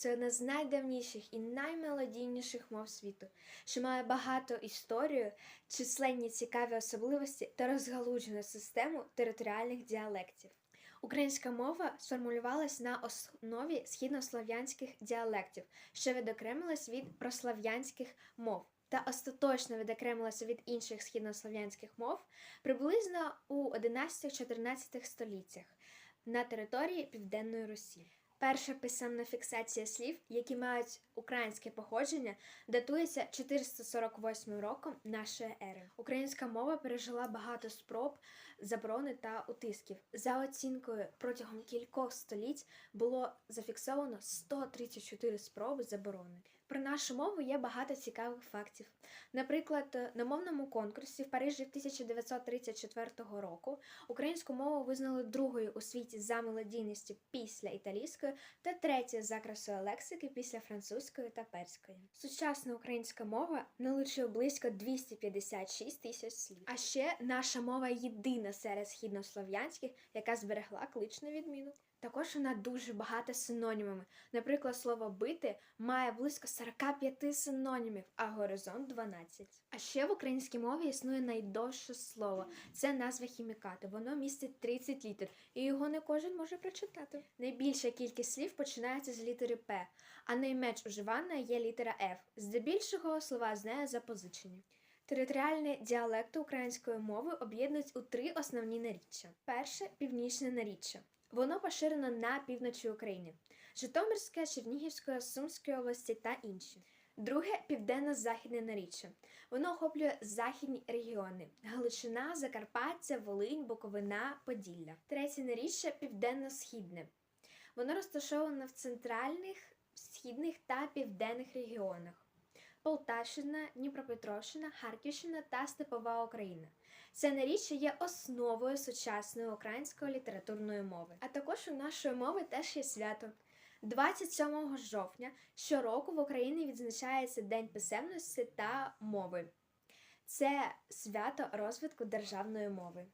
це одна з найдавніших і наймелодійніших мов світу, що має багато історію, численні цікаві особливості та розгалуджену систему територіальних діалектів. Українська мова сформулювалась на основі східнослов'янських діалектів, що відокремилась від прослав'янських мов. Та остаточно відокремилася від інших східнослов'янських мов приблизно у 11-14 століттях на території Південної Русі. Перша писемна фіксація слів, які мають українське походження, датується 448 роком нашої ери. Українська мова пережила багато спроб, заборони та утисків. За оцінкою, протягом кількох століть було зафіксовано 134 спроби заборони. Про нашу мову є багато цікавих фактів. Наприклад, на мовному конкурсі в Парижі 1934 року українську мову визнали другою у світі за мелодійністю після італійської та третьою за красою лексики після французької та перської. Сучасна українська мова налічує близько 256 тисяч слів. А ще наша мова єдина серед східнослов'янських, яка зберегла кличну відміну. Також вона дуже багата синонімами. Наприклад, слово бити має близько 45 синонімів, а горизонт 12. А ще в українській мові існує найдовше слово. Це назва хімікату. Воно містить 30 літер, і його не кожен може прочитати. Найбільша кількість слів починається з літери П, а найменш уживана є літера Ф. Здебільшого слова з нею запозичені. Територіальні діалекти української мови об'єднують у три основні наріччя. Перше північне наріччя. Воно поширено на півночі України: Житомирська, Чернігівська, Сумської області та інші. Друге південно-західне наріччя. Воно охоплює західні регіони: Галичина, Закарпаття, Волинь, Буковина, Поділля. Третє наріччя південно-східне. Воно розташоване в центральних, східних та південних регіонах. Полтавщина, Дніпропетровщина, Харківщина та Степова Україна. Це наріччя є основою сучасної української літературної мови. А також у нашої мови теж є свято. 27 жовтня щороку в Україні відзначається День писемності та мови. Це свято розвитку державної мови.